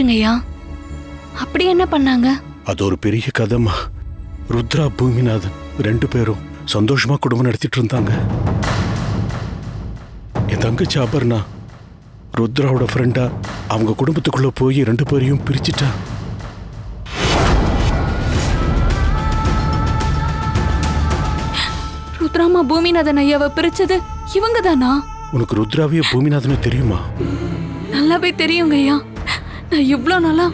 என்னாச்சுங்கய்யா அப்படி என்ன பண்ணாங்க? அது ஒரு பெரிய கதைமா ருத்ரா பூமிநாதன் ரெண்டு பேரும் சந்தோஷமா குடும்பம் நடத்திட்டு இருந்தாங்க. என் தங்கச்சி அபர்ணா ருத்ராவோட ஃப்ரெண்டா அவங்க குடும்பத்துக்குள்ள போய் ரெண்டு பேரையும் பிரிச்சுட்டா. ருத்ராமா பூமிநாதன் ஐயாவை பிரிச்சது இவங்க தானா உனக்கு ருத்ராவையே பூமிநாதனை தெரியுமா? நல்லாவே தெரியுங்க ஐயா நான் இவ்வளோ நாளா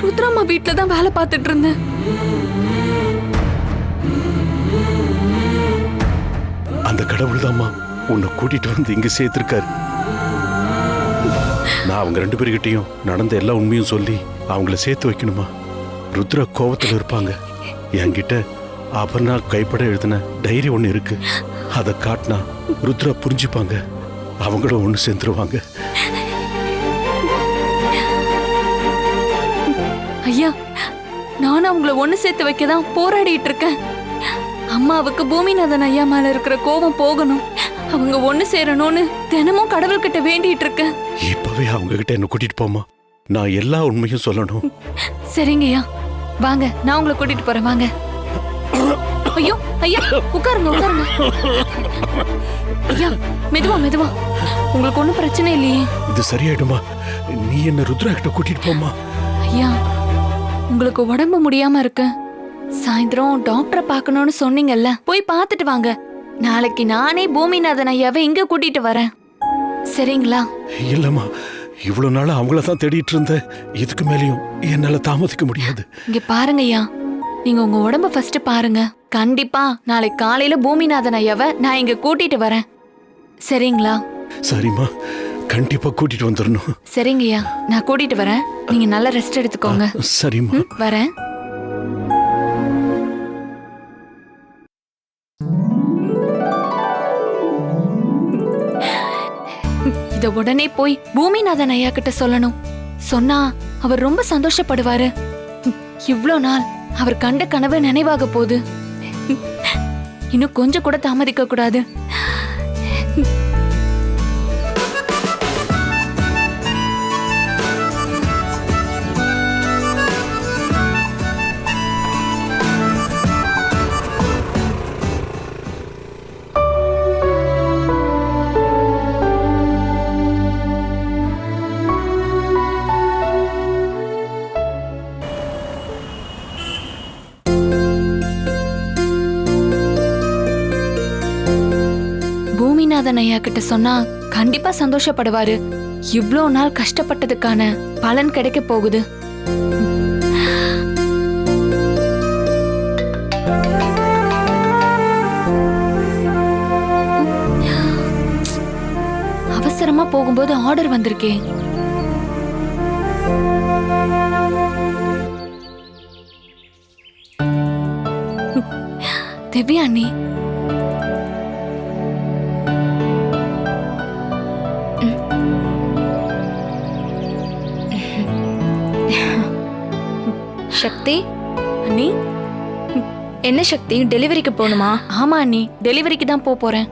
ருத்ராமா வீட்டில் தான் வேலை பார்த்துட்டு இருந்தேன். அந்த கடவுள் தாம்மா உன்னை கூட்டிட்டு வந்து இங்க சேர்த்திருக்காரு. நான் அவங்க ரெண்டு பேர்கிட்டையும் நடந்த எல்லா உண்மையும் சொல்லி அவங்கள சேர்த்து வைக்கணுமா? ருத்ரா கோபத்தில் இருப்பாங்க. என்கிட்ட அபர்ணா கைப்பட எழுதின டைரி ஒன்று இருக்கு. அதை காட்டினா ருத்ரா புரிஞ்சுப்பாங்க. அவங்களும் ஒன்று சேர்ந்துருவாங்க. ஐயா நானும் அவங்கள ஒண்ணு சேர்த்து வைக்க தான் போராடிட்டு இருக்கேன் அம்மாவுக்கு பூமிநாதன் ஐயா மேல இருக்கிற கோபம் போகணும். அவங்க ஒண்ணு சேரணும்னு தினமும் கடவுள்கிட்ட வேண்டிட்டு இருக்கேன் இப்பவே அவங்க கிட்ட என்ன கூட்டிட்டு போமா நான் எல்லா உண்மையும் சொல்லணும். சரிங்க ஐயா. வாங்க நான் உங்களை கூட்டிட்டு போறேன். வாங்க. ஐயோ ஐயா உட்காருங்க உட்காருங்க. ஐயா மெதுவா மெதுவா. உங்களுக்கு ஒண்ணும் பிரச்சனை இல்லையே. இது சரியாயிடுமா? நீ என்ன ருத்ரா கிட்ட கூட்டிட்டு போமா ஐயா உங்களுக்கு உடம்பு முடியாம இருக்கு. சாயந்தரம் டாக்டரை பார்க்கணும்னு சொன்னீங்கல்ல போய் பார்த்துட்டு வாங்க. நாளைக்கு நானே பூமிநாதன் ஐயாவை இங்க கூட்டிட்டு வரேன். சரிங்களா? இல்லம்மா இவ்வளவு நாள் அவங்கள தான் தேடிட்டு இருந்தேன். இதுக்கு மேலேயும் என்னால தாமதிக்க முடியாது. இங்க பாருங்க ஐயா. நீங்க உங்க உடம்ப ஃபர்ஸ்ட் பாருங்க. கண்டிப்பா நாளைக்கு காலையில பூமிநாதன் ஐயாவை நான் இங்க கூட்டிட்டு வரேன். சரிங்களா? சரிம்மா. கண்டிப்பா கூட்டிட்டு வந்துடணும் சரிங்க ஐயா நான் கூட்டிட்டு வரேன். நீங்க நல்லா ரெஸ்ட் எடுத்துக்கோங்க. சரிம்மா. வரேன். இத உடனே போய் பூமிநாதன் ஐயா கிட்ட சொல்லணும். சொன்னா அவர் ரொம்ப சந்தோஷப்படுவாரு. இவ்ளோ நாள் அவர் கண்ட கனவு நினைவாக போகுது. இன்னும் கொஞ்சம் கூட தாமதிக்க கூடாது. ஐயா கிட்ட சொன்னா கண்டிப்பா சந்தோஷப்படுவாரு. இவ்வளோ நாள் கஷ்டப்பட்டதுக்கான பலன் கிடைக்க போகுது. அவசரமா போகும்போது ஆர்டர் வந்திருக்கேன் திவ்யா அண்ணி சக்தி? அண்ணி? என்ன சக்தி? டெலிவரிக்கு போகணுமா? ஆமா அண்ணி. டெலிவரிக்கு தான் போக போறேன்.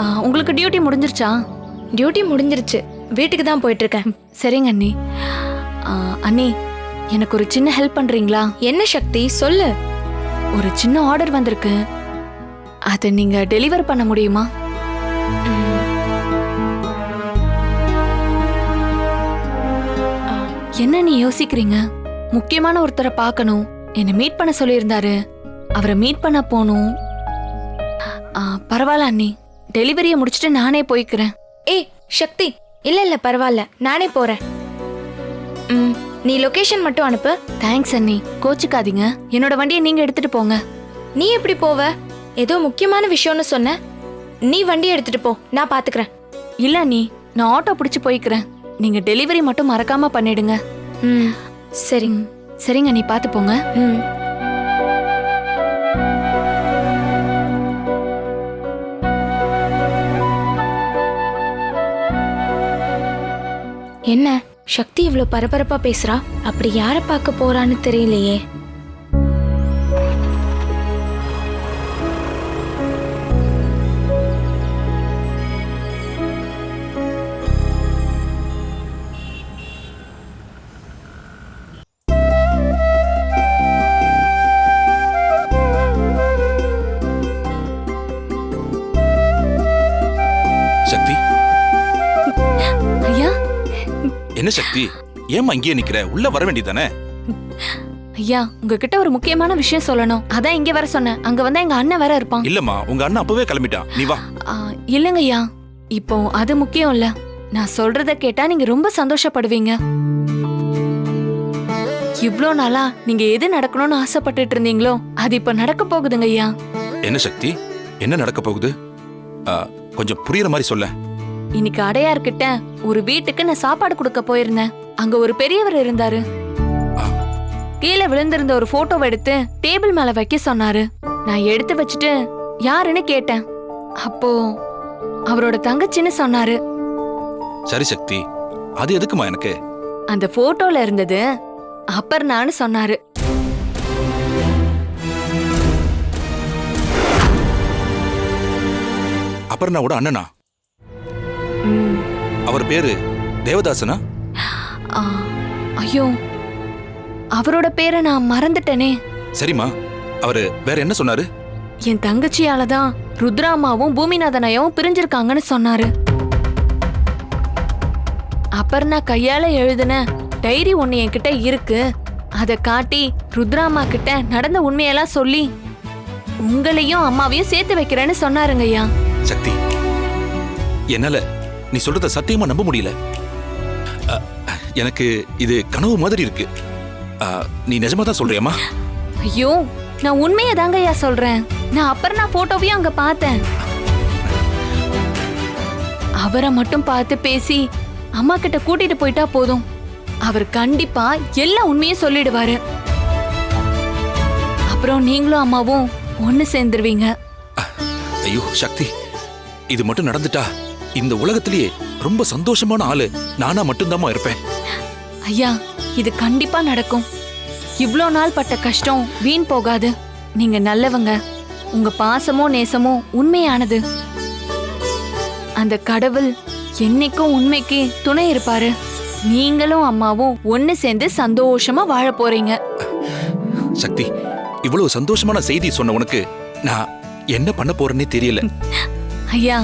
ஆ, உங்களுக்கு டியூட்டி முடிஞ்சிருச்சா? டியூட்டி முடிஞ்சிருச்சு. வீட்டுக்கு தான் போயிட்டு இருக்கேன் சரிங்க அண்ணி. ஆ, அண்ணி எனக்கு ஒரு சின்ன ஹெல்ப் பண்றீங்களா? என்ன சக்தி? சொல்லு. ஒரு சின்ன ஆர்டர் வந்திருக்கு. அதை நீங்க டெலிவர் பண்ண முடியுமா? என்ன நீ யோசிக்கிறீங்க? முக்கியமான ஒருத்தரை பார்க்கணும். என்னை மீட் பண்ண சொல்லியிருந்தாரு. அவரை மீட் பண்ண போகணும். பரவாயில்ல அண்ணி. டெலிவரியை முடிச்சுட்டு நானே போய்க்கிறேன். ஏய் சக்தி. இல்ல இல்ல பரவாயில்ல. நானே போறேன். ம், நீ லொகேஷன் மட்டும் அனுப்பு. தேங்க்ஸ் அண்ணி. கோச்சுக்காதீங்க. என்னோட வண்டியை நீங்க எடுத்துட்டு போங்க. நீ எப்படி போவ? ஏதோ முக்கியமான விஷயம்னு சொன்ன. நீ வண்டி எடுத்துட்டு போ. நான் பாத்துக்கிறேன். இல்ல அண்ணி. நான் ஆட்டோ பிடிச்சு போய்க்கிறேன். நீங்க டெலிவரி மட்டும் மறக்காம பண்ணிடுங்க. ம். சரி. ம், சரிங்க நீ பார்த்து போங்க. ம். என்ன? சக்தி இவ்ளோ பரபரப்பா பேசுறா? அப்படி யார பார்க்க போறான்னு தெரியலையே. என்ன சக்தி ஏம்மா இங்கேயே நிக்கிற? உள்ள வர வேண்டியதானே ஐயா உங்ககிட்ட ஒரு முக்கியமான விஷயம் சொல்லணும். அதான் இங்க வர சொன்னேன். அங்க வந்தா எங்க அண்ணன் வேற இருப்பான். இல்லம்மா உங்க அண்ணன் அப்பவே கிளம்பிட்டான். நீ வா. ஆ, இல்லைங்க ஐயா. இப்போ அது முக்கியம் இல்ல. நான் சொல்றத கேட்டா நீங்க ரொம்ப சந்தோஷப்படுவீங்க. இவ்ளோ நாளா நீங்க எது நடக்கணும்னு ஆசைப்பட்டுட்டு இருந்தீங்களோ அது இப்ப நடக்க போகுதுங்க ஐயா. என்ன சக்தி? என்ன நடக்க போகுது? ஆ, கொஞ்சம் புரியுற மாதிரி சொல்ல இன்னைக்கு அடையார்கிட்ட ஒரு வீட்டுக்கு நான் சாப்பாடு கொடுக்க போயிருந்தேன். அங்க ஒரு பெரியவர் இருந்தாரு. கீழே விழுந்திருந்த ஒரு போட்டோவை எடுத்து டேபிள் மேல வைக்க சொன்னாரு. நான் எடுத்து வச்சுட்டு யாருன்னு கேட்டேன். அப்போ அவரோட தங்கச்சின்னு சொன்னாரு. சரி சக்தி அது எதுக்குமா எனக்கு? அந்த போட்டோல இருந்தது அப்பர்னான்னு சொன்னாரு. அபர்ணாவோட அண்ணனா? அவர் பேரு தேவதாசனா? ஐயோ. அவரோட பேரை நான் மறந்துட்டேனே. சரிம்மா. அவரு வேற என்ன சொன்னாரு? என் தங்கச்சியால தான் ருத்ராமாவும் பூமிநாதன் ஐயாவும் பிரிஞ்சிருக்காங்கன்னு சொன்னாரு. அப்புறம் நான் கையால எழுதின டைரி ஒண்ணு என்கிட்ட இருக்கு. அத காட்டி ருத்ராமா கிட்ட நடந்த உண்மையெல்லாம் சொல்லி உங்களையும் அம்மாவையும் சேர்த்து வைக்கிறேன்னு சொன்னாருங்க ஐயா சக்தி என்னால நீ சொல்றத சத்தியமா நம்ப முடியல. எனக்கு இது கனவு மாதிரி இருக்கு. நீ நிஜமா தான் சொல்றியம்மா? ஐயோ நான் உண்மையை தாங்க ஐயா சொல்றேன். நான் அப்புறம் நான் போட்டோவையும் அங்க பார்த்தேன். அவரை மட்டும் பார்த்து பேசி அம்மா கிட்ட கூட்டிட்டு போயிட்டா போதும். அவர் கண்டிப்பா எல்லா உண்மையும் சொல்லிடுவாரு. அப்புறம் நீங்களும் அம்மாவும் ஒண்ணு சேர்ந்துருவீங்க. ஐயோ சக்தி இது மட்டும் நடந்துட்டா? இந்த உலகத்திலேயே ரொம்ப சந்தோஷமான ஆளு நானா மட்டும்தாம்மா இருப்பேன். ஐயா இது கண்டிப்பா நடக்கும். இவ்ளோ நாள் பட்ட கஷ்டம் வீண் போகாது. நீங்க நல்லவங்க. உங்க பாசமோ நேசமோ உண்மையானது. அந்த கடவுள் என்னைக்கும் உண்மைக்கு துணை இருப்பாரு. நீங்களும் அம்மாவும் ஒன்னு சேர்ந்து சந்தோஷமா வாழ போறீங்க. சக்தி இவ்வளவு சந்தோஷமான செய்தி சொன்ன உனக்கு நான் என்ன பண்ண போறேன்னே தெரியல. ஐயா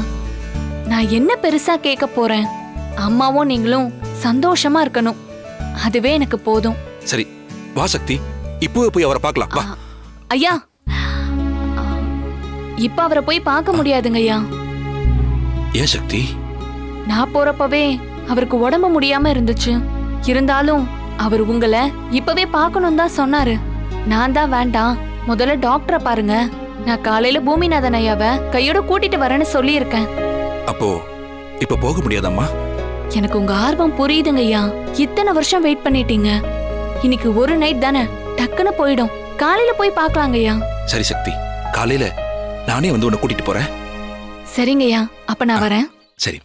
நான் என்ன பெருசா கேட்க போறேன்? அம்மாவும் நீங்களும் சந்தோஷமா இருக்கணும். அதுவே எனக்கு போதும். சரி வா சக்தி. இப்போவே போய் அவரை பார்க்கலாம். வா. ஐயா. இப்ப அவரை போய் பார்க்க முடியாதுங்க ஐயா. ஏன் சக்தி? நான் போறப்பவே அவருக்கு உடம்பு முடியாம இருந்துச்சு. இருந்தாலும் அவர் உங்களை இப்பவே பார்க்கணும் தான் சொன்னாரு. நான் தான் வேண்டாம். முதல்ல டாக்டரை பாருங்க. நான் காலையில பூமிநாதன் ஐயாவை கையோட கூட்டிட்டு வரேன்னு சொல்லியிருக்கேன். அப்போ இப்ப போக முடியாதம்மா? எனக்கு உங்க ஆர்வம் புரியுதுங்க ஐயா. இத்தனை வருஷம் வெயிட் பண்ணிட்டீங்க. இன்னைக்கு ஒரு நைட் தானே. டக்குன்னு போயிடும். காலையில போய் பார்க்கலாங்க ஐயா. சரி சக்தி. காலையில நானே வந்து உன்னை கூட்டிட்டு போறேன். சரிங்க ஐயா. அப்ப நான் வரேன். சரி.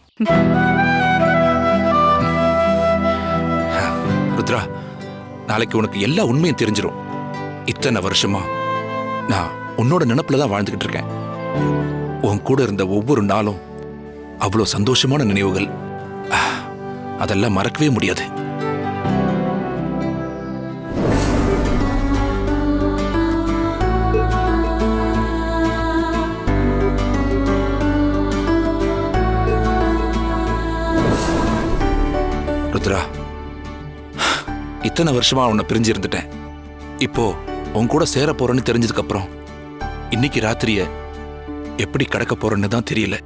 ருத்ரா நாளைக்கு உனக்கு எல்லா உண்மையும் தெரிஞ்சிரும். இத்தனை வருஷமா நான் உன்னோட நினப்புல தான் வாழ்ந்துகிட்டு இருக்கேன். உன் கூட இருந்த ஒவ்வொரு நாளும் அவ்வளோ சந்தோஷமான நினைவுகள். அதெல்லாம் மறக்கவே முடியாது. ருத்ரா இத்தனை வருஷமா உன்னை பிரிஞ்சு இருந்துட்டேன். இப்போ உன் கூட சேர போறேன்னு தெரிஞ்சதுக்கு அப்புறம் இன்னைக்கு ராத்திரிய எப்படி கடக்க போறேன்னு தான் தெரியல.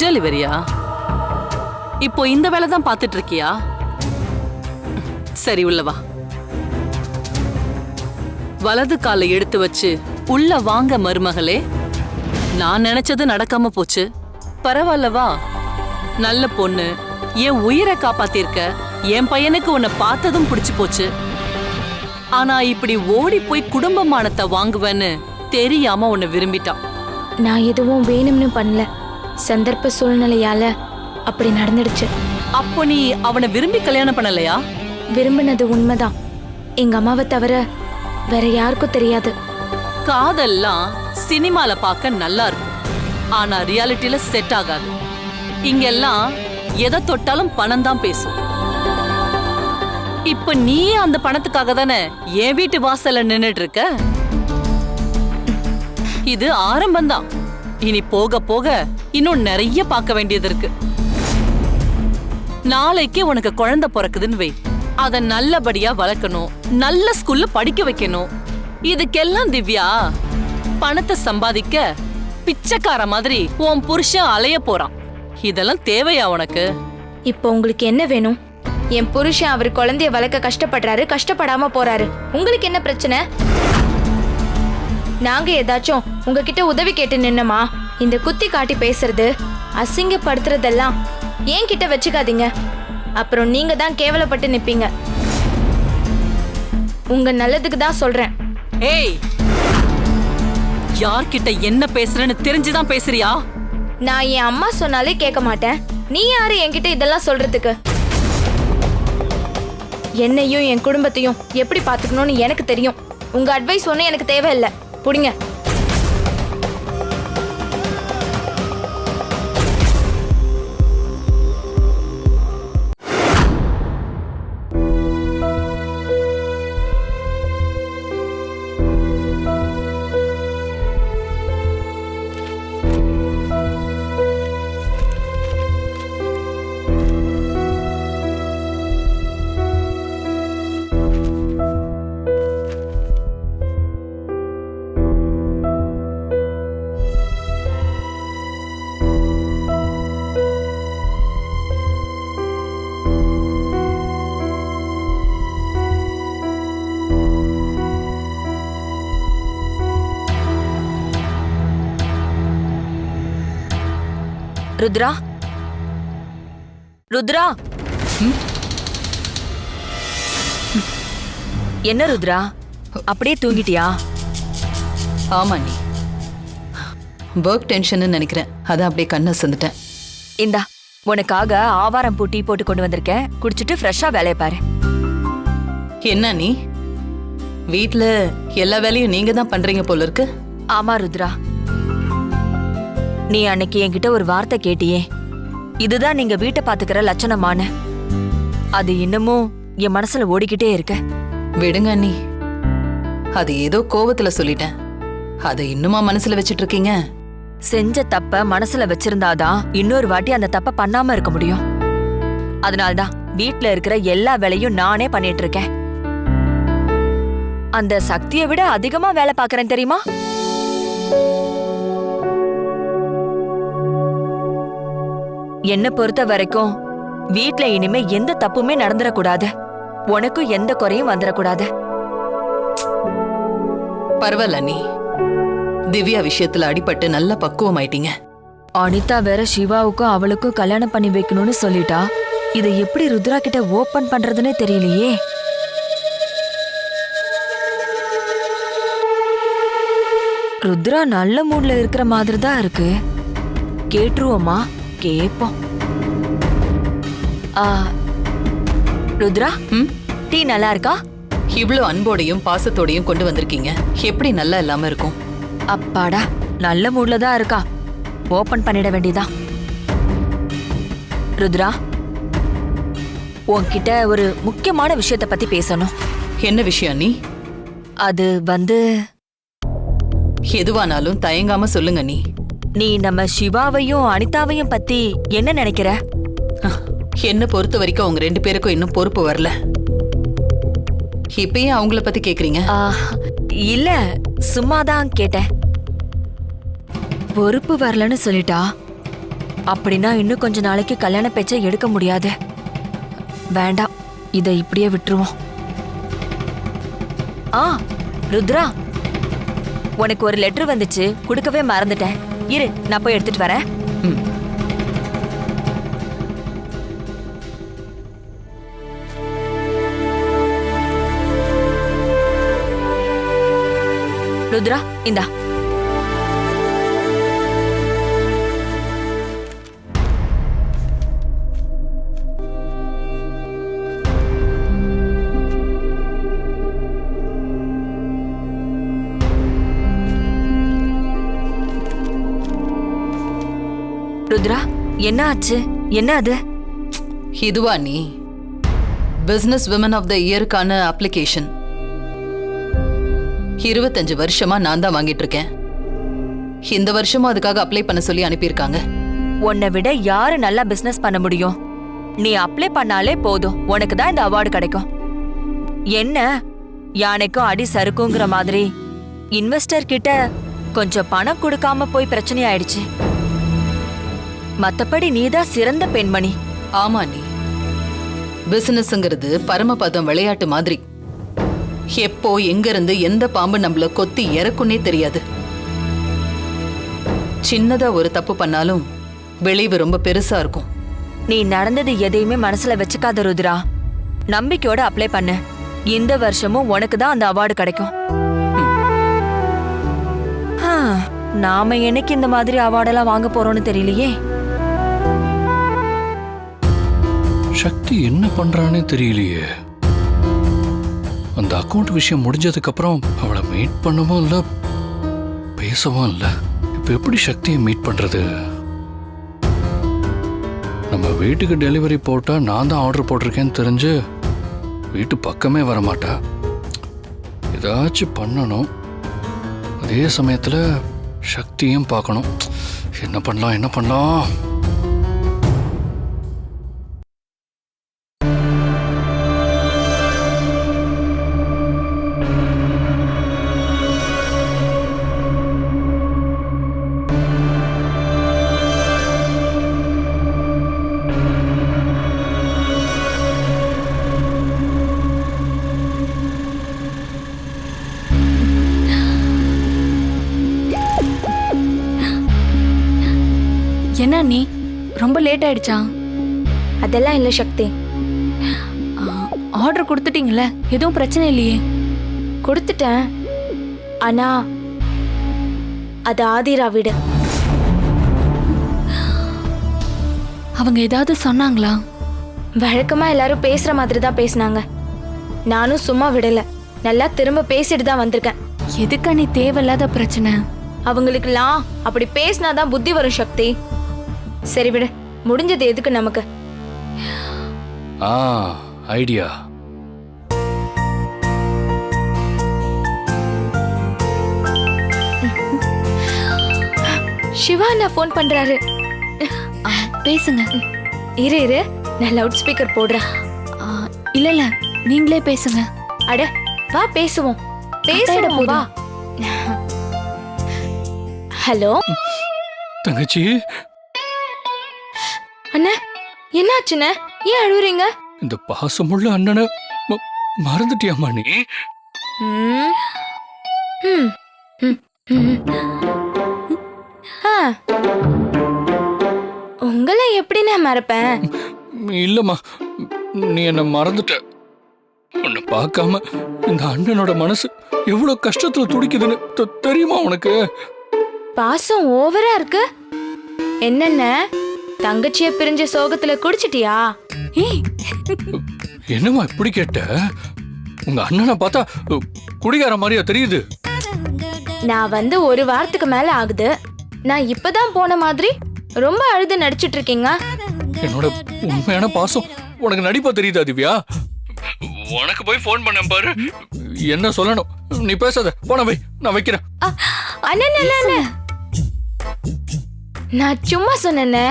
டெலிவரியா இப்போ இந்த வேலை தான் பார்த்துட்டு இருக்கியா சரி உள்ளவா வலது காலை எடுத்து வச்சு உள்ள வாங்க மருமகளே. நான் நினைச்சது நடக்காம போச்சு. பரவாயில்லவா நல்ல பொண்ணு. என் உயிரை காப்பாத்திருக்க என் பையனுக்கு உன்னை பார்த்ததும் பிடிச்சு போச்சு. ஆனா இப்படி ஓடி போய் குடும்பமானத்தை வாங்குவேன்னு தெரியாம உன்னை விரும்பிட்டான். நான் எதுவும் வேணும்னு பண்ணல. சந்தர்ப்ப சூழ்நிலையால அப்படி நடந்துடுச்சு. அப்போ நீ அவனை விரும்பி கல்யாணம் பண்ணலையா? விரும்பினது உண்மைதான். எங்க அம்மாவை தவிர வேற யாருக்கும் தெரியாது. காதல்லாம் சினிமால பார்க்க நல்லா இருக்கும். ஆனா ரியாலிட்டில செட் ஆகாது. இங்கெல்லாம் எதை தொட்டாலும் பணம் தான் பேசும். இப்ப நீயே அந்த பணத்துக்காக தானே என் வீட்டு வாசல்ல நின்னுட்டு இருக்க? இது ஆரம்பம்தான். இனி போக போக இன்னும் நிறைய பார்க்க வேண்டியது இருக்கு. நாளைக்கு உனக்கு குழந்தை பிறக்குதுன்னு வை. அதை நல்லபடியா வளர்க்கணும். நல்ல ஸ்கூல்ல படிக்க வைக்கணும். இதுக்கெல்லாம் திவ்யா பணத்தை சம்பாதிக்க பிச்சைக்கார மாதிரி உன் புருஷன் அலைய போறான். இதெல்லாம் தேவையா உனக்கு? இப்போ உங்களுக்கு என்ன வேணும்? என் புருஷன் அவர் குழந்தைய வளர்க்க கஷ்டப்படுறாரு கஷ்டப்படாம போறாரு. உங்களுக்கு என்ன பிரச்சனை? நாங்க ஏதாச்சும் உங்ககிட்ட உதவி கேட்டு நின்னமா? இந்த குத்தி காட்டி பேசுறது அசிங்கப்படுத்துறதெல்லாம் ஏன் கிட்ட வச்சுக்காதீங்க. அப்புறம் நீங்க தான் கேவலப்பட்டு நிப்பீங்க. உங்க நல்லதுக்கு தான் சொல்றேன். ஏய்! யார்கிட்ட என்ன பேசுறேன்னு தெரிஞ்சுதான் பேசுறியா? நான் என் அம்மா சொன்னாலே கேட்க மாட்டேன். நீ யாரு என்கிட்ட இதெல்லாம் சொல்றதுக்கு? என்னையும் என் குடும்பத்தையும் எப்படி பாத்துக்கணும்னு எனக்கு தெரியும். உங்க அட்வைஸ் ஒன்றும் எனக்கு தேவையில்லை. புடிங்க. ருத்ரா? ருத்ரா? என்ன ருத்ரா? அப்படியே தூங்கிட்டியா? ஆமா நீ. ஒர்க் டென்ஷன் நினைக்கிறேன். அதான் அப்படியே கண்ணை சந்துட்டேன் இந்தா உனக்காக ஆவாரம் பூ டீ போட்டு கொண்டு வந்திருக்கேன். குடிச்சிட்டு ஃப்ரெஷ்ஷா வேலையை பாரு. என்ன நீ? வீட்ல எல்லா வேலையும் நீங்க தான் பண்றீங்க போல இருக்கு. ஆமா ருத்ரா. நீ அன்னைக்கு என்கிட்ட ஒரு வார்த்தை கேட்டியே. இதுதான் நீங்க வீட்டை பாத்துக்கிற லட்சணமான அது இன்னமும் என் மனசுல ஓடிக்கிட்டே இருக்கு. விடுங்க அண்ணி. அது ஏதோ கோவத்துல சொல்லிட்டேன். அதை இன்னுமா மனசுல வச்சிட்டு இருக்கீங்க செஞ்ச தப்ப மனசுல வச்சிருந்தாதான் இன்னொரு வாட்டி அந்த தப்ப பண்ணாம இருக்க முடியும். அதனால்தான் வீட்ல இருக்கிற எல்லா வேலையும் நானே பண்ணிட்டு இருக்கேன் அந்த சக்தியை விட அதிகமா வேலை பார்க்கறேன் தெரியுமா? என்ன பொறுத்த வரைக்கும் வீட்ல இனிமே எந்த தப்புமே நடந்துடக்கூடாது உனக்கும் எந்த குறையும் வந்துடக்கூடாது பரவாயில்ல அண்ணி. திவ்யா விஷயத்துல அடிபட்டு நல்ல பக்குவம் ஆயிட்டீங்க அனிதா வேற சிவாவுக்கும் அவளுக்கும் கல்யாணம் பண்ணி வைக்கணும்னு சொல்லிட்டா. இதை எப்படி ருத்ரா கிட்ட ஓபன் பண்றதுன்னே தெரியலையே. ருத்ரா நல்ல மூட்ல இருக்கிற மாதிரி தான் இருக்கு. கேட்டுருவோமா கேப்போம். ஆ, ருத்ரா? டீ நல்லா இருக்கா இவ்ளோ அன்போடையும் பாசத்தோடையும் கொண்டு வந்திருக்கீங்க. எப்படி நல்லா இல்லாம இருக்கும்? அப்பாடா நல்ல மூட்ல தான் இருக்கா. ஓபன் பண்ணிட வேண்டியதா? ருத்ரா உன்கிட்ட ஒரு முக்கியமான விஷயத்த பத்தி பேசணும். என்ன விஷயம் நீ அது வந்து எதுவானாலும் தயங்காம சொல்லுங்க நீ நீ நம்ம சிவாவையும் அனிதாவையும் பத்தி என்ன நினைக்கிற? என்ன பொறுத்த வரைக்கும் அவங்க ரெண்டு பேருக்கும் இன்னும் பொறுப்பு வரல. இப்பயே அவங்கள பத்தி கேக்குறீங்க? இல்ல சும்மாதான் கேட்டேன். பொறுப்பு வரலன்னு சொல்லிட்டா? அப்படின்னா இன்னும் கொஞ்ச நாளைக்கு கல்யாண பேச்சை எடுக்க முடியாது. வேண்டாம் இதை இப்படியே விட்டுருவோம். ஆ ருத்ரா உனக்கு ஒரு லெட்டர் வந்துச்சு கொடுக்கவே மறந்துட்டேன். இரு நான் போய் எடுத்துட்டு வரேன். ருத்ரா இந்தா. என்ன ஆச்சு? என்ன அது? இதுவா நீ? பிசினஸ் விமன் ஆஃப் த இயருக்கான அப்ளிகேஷன் இருபத்தஞ்சு வருஷமா நான் தான் வாங்கிட்டு இருக்கேன். இந்த வருஷமும் அதுக்காக அப்ளை பண்ண சொல்லி அனுப்பியிருக்காங்க. உன்னை விட யாரு நல்லா பிசினஸ் பண்ண முடியும்? நீ அப்ளை பண்ணாலே போதும். உனக்கு தான் இந்த அவார்டு கிடைக்கும். என்ன? யானைக்கும் அடி சறுக்குங்கிற மாதிரி. இன்வெஸ்டர் கிட்ட கொஞ்சம் பணம் கொடுக்காம போய் பிரச்சனை ஆயிடுச்சு. மத்தபடி நீதான் சிறந்த பெண்மணி. ஆமா நீ பிசினஸ்ங்கிறது பரமபதம் விளையாட்டு மாதிரி. எப்போ எங்க இருந்து எந்த பாம்பு நம்மள கொத்தி இறக்குன்னே தெரியாது. சின்னதா ஒரு தப்பு பண்ணாலும் விளைவு ரொம்ப பெருசா இருக்கும். நீ நடந்தது எதையுமே மனசுல வச்சுக்காத ருத்ரா. நம்பிக்கையோட அப்ளை பண்ணு. இந்த வருஷமும் உனக்கு தான் அந்த அவார்டு கிடைக்கும். ஆ, நாம என்னைக்கு இந்த மாதிரி அவார்டெல்லாம் வாங்க போறோம்னு தெரியலையே? சக்தி என்ன பண்றானே தெரியலையே. அந்த அக்கௌண்ட் விஷயம் முடிஞ்சதுக்கு அப்புறம் அவளை மீட் பண்ணவும் இல்ல பேசவும் இல்ல. இப்ப எப்படி சக்தியை மீட் பண்றது? நம்ம வீட்டுக்கு டெலிவரி போட்டா நான் தான் ஆர்டர் போட்டிருக்கேன்னு தெரிஞ்சு வீட்டு பக்கமே வரமாட்டா. ஏதாச்சும் பண்ணணும். அதே சமயத்துல சக்தியும் பார்க்கணும். என்ன பண்ணலாம் என்ன பண்ணலாம்? லேட் ஆயிடுச்சா? அதெல்லாம் இல்லை சக்தி. ஆர்டர் கொடுத்துட்டீங்களே எதுவும் பிரச்சனை இல்லையே. கொடுத்துட்டேன். ஆனா அது ஆதிரா வீடு. அவங்க ஏதாவது சொன்னாங்களா? வழக்கமா எல்லாரும் பேசுற மாதிரி தான் பேசினாங்க. நானும் சும்மா விடல. நல்லா திரும்ப பேசிட்டு தான் வந்திருக்கேன். எதுக்கு நீ தேவையில்லாத பிரச்சனை? அவங்களுக்குலாம் அப்படி பேசினாதான் புத்தி வரும் சக்தி. சரி விடு. முடிஞ்சது எதுக்கு நமக்கு? ஆ ஐடியா. சிவா நான் ஃபோன் பண்றாரு. பேசுங்க. இரு இரு. நான் லவுட் ஸ்பீக்கர் போடுறேன். இல்ல இல்ல நீங்களே பேசுங்க. அட வா பேசுவோம். பேசுவோம் வா. ஹலோ? தங்கச்சி அண்ணா என்னாச்சுண்ணே? ஏன் அழுவுறீங்க? இந்த பாசமுள்ள அண்ணனை ம- மறந்துட்டியாம்மா நீ. உங்களை எப்படி நான் மறப்பேன்? இல்லம்மா நீ என்ன மறந்துட்ட. உன்னை பார்க்காம இந்த அண்ணனோட மனசு எவ்வளவு கஷ்டத்துல துடிக்குதுன்னு தெரியுமா உனக்கு? பாசம் ஓவரா இருக்கு? என்னென்ன தங்கச்சிய பிரிஞ்ச சோகத்துல குடிச்சிட்டியா? ஏய். என்னம்மா இப்படி கேட்ட? உங்க அண்ணனை பார்த்தா குடிகார மாதிரியா தெரியுது. நான் வந்து ஒரு வாரத்துக்கு மேல ஆகுது. நான் இப்பதான் போன மாதிரி ரொம்ப அழுது நடிச்சிட்டு இருக்கீங்க என்னோட உண்மையான பாசம் உனக்கு நடிப்பா தெரியுதா திவ்யா? உனக்கு போய் ஃபோன் பண்ண பாரு. என்ன சொல்லணும்? நீ பேசாத. போன வை. நான் வைக்கிறேன். அண்ணன். நான் சும்மா சொன்னேனே.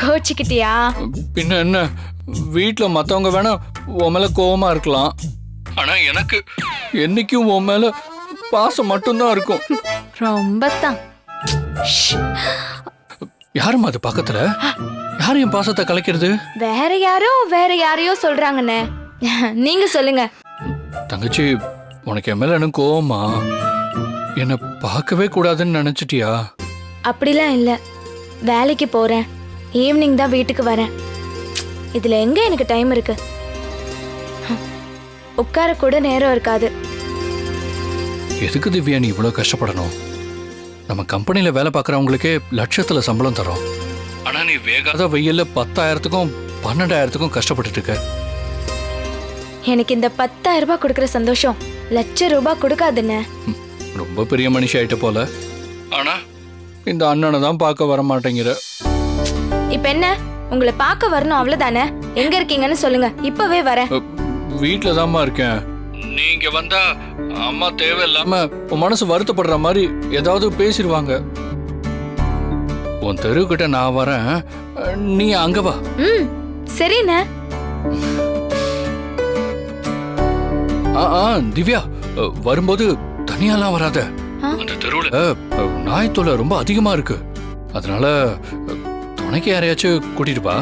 கோச்சிக்கிட்டியா? பின்ன என்ன? வீட்ல மத்தவங்க வேணா உன் மேல கோவமா இருக்கலாம். ஆனா எனக்கு என்னைக்கும் உன் மேல பாசம் மட்டும்தான் இருக்கும். ரொம்ப தான் யாரும்மா அது பக்கத்துல? யார் என் பாசத்தை கலைக்கிறது? வேற யாரோ வேற யாரையோ சொல்றாங்கண்ணே. நீங்க சொல்லுங்க. தங்கச்சி உனக்கு என் மேல எனக்கு கோவமா? என்னை பார்க்கவே கூடாதுன்னு நினைச்சிட்டியா? அப்படிலாம் இல்ல. வேலைக்கு போறேன். ஈவினிங் தான் வீட்டுக்கு வரேன். இதுல எங்க எனக்கு டைம் இருக்கு? உட்கார கூட நேரம் இருக்காது. எதுக்கு திவ்யா நீ இவ்வளோ கஷ்டப்படணும்? நம்ம கம்பெனியில் வேலை பார்க்குறவங்களுக்கே லட்சத்தில் சம்பளம் தரோம். ஆனால் நீ வேகாத வெயில்ல பத்தாயிரத்துக்கும் பன்னெண்டாயிரத்துக்கும் கஷ்டப்பட்டுட்டு இருக்க. எனக்கு இந்த பத்தாயிரம் ரூபாய் கொடுக்குற சந்தோஷம் லட்ச ரூபாய் கொடுக்காதுன்னு. ரொம்ப பெரிய மனுஷி ஆயிட்ட போல. ஆனா இந்த அண்ணனை தான் பார்க்க வர மாட்டேங்கிற. இப்ப என்ன? உங்களை பார்க்க வரணும் அவ்வளவுதானே? எங்க இருக்கீங்கன்னு சொல்லுங்க. இப்பவே வரேன். வீட்டில் தாம்மா இருக்கேன். நீங்க வந்தா அம்மா தேவையில்லாம உன் மனசு வருத்தப்படுற மாதிரி ஏதாவது பேசிடுவாங்க உன் தெருவுக்கிட்ட நான் வரேன். நீ அங்க வா. ம் சரிண்ணே. ஆ ஆ திவ்யா வரும்போது தனியாலாம் வராத? அந்த தெருவில்? நாய் தொல்லை ரொம்ப அதிகமா இருக்கு. அதனால துணைக்கு யாரையாச்சும் கூட்டிட்டு வா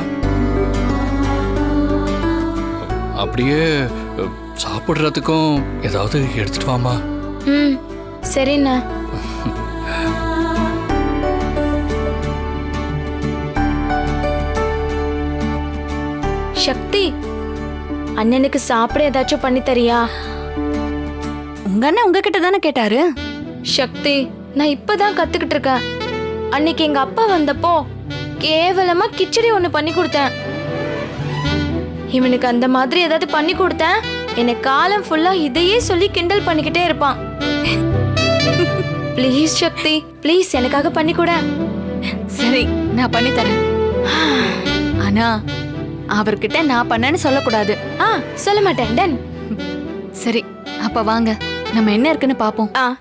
அப்படியே சாப்பிடுறதுக்கும் ஏதாவது எடுத்துட்டு வாமா ம் சரிண்ணே. சக்தி அண்ணனுக்கு சாப்பிட ஏதாச்சும் பண்ணி தரியா? உங்க அண்ணன் உங்ககிட்ட தானே கேட்டாரு? சக்தி நான் இப்பதான் கத்துக்கிட்டு இருக்கேன். அன்னைக்கு எங்க அப்பா வந்தப்போ கேவலமா கிச்சடி ஒண்ணு பண்ணி கொடுத்தேன். இவனுக்கு அந்த மாதிரி ஏதாவது பண்ணி கொடுத்தேன். என்னை காலம் ஃபுல்லா இதையே சொல்லி கிண்டல் பண்ணிக்கிட்டே இருப்பான். ப்ளீஸ் சக்தி ப்ளீஸ் எனக்காக பண்ணி கூட. சரி நான் பண்ணி தரேன். ஆனா அவர்கிட்ட நான் பண்ணேன்னு சொல்லக்கூடாது. ஆ சொல்ல மாட்டேன். டன் சரி அப்ப வாங்க. நம்ம என்ன இருக்குன்னு பாப்போம். ஆ.